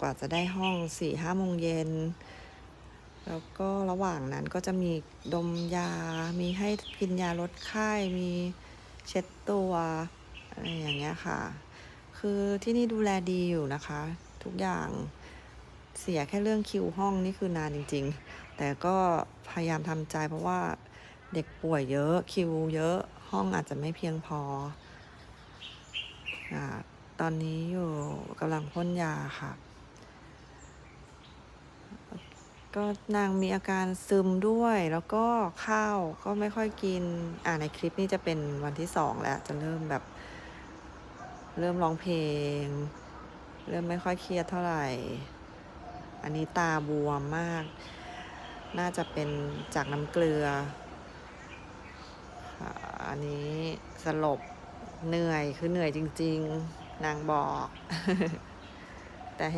กว่าจะได้ห้องสี่ห้าโมงเย็น แล้วก็ระหว่างนั้นก็จะมีดมยา มีให้กินยาลดไข้ มีเช็ดตัวอะไรอย่างเงี้ยค่ะ คือที่นี่ดูแลดีอยู่นะคะ ทุกอย่างเสียแค่เรื่องคิวห้องนี่คือนานจริง ๆ แต่ก็พยายามทำใจเพราะว่าเด็กป่วยเยอะคิวเยอะห้องอาจจะไม่เพียงพออาตอนนี้อยู่กำลังพ่นยาค่ะ ก็นางมีอาการซึมด้วย แล้วก็ข้าวก็ไม่ค่อยกิน อ่าในคลิปนี้จะเป็นวันที่สองแล้ว จะเริ่มแบบ เริ่มร้องเพลง เริ่มไม่ค่อยเครียดเท่าไหร่ อันนี้ตาบวมมาก น่าจะเป็นจากน้ำเกลือ อันนี้สลบเหนื่อยคือเหนื่อยจริง ๆ นางบอก แต่เห็น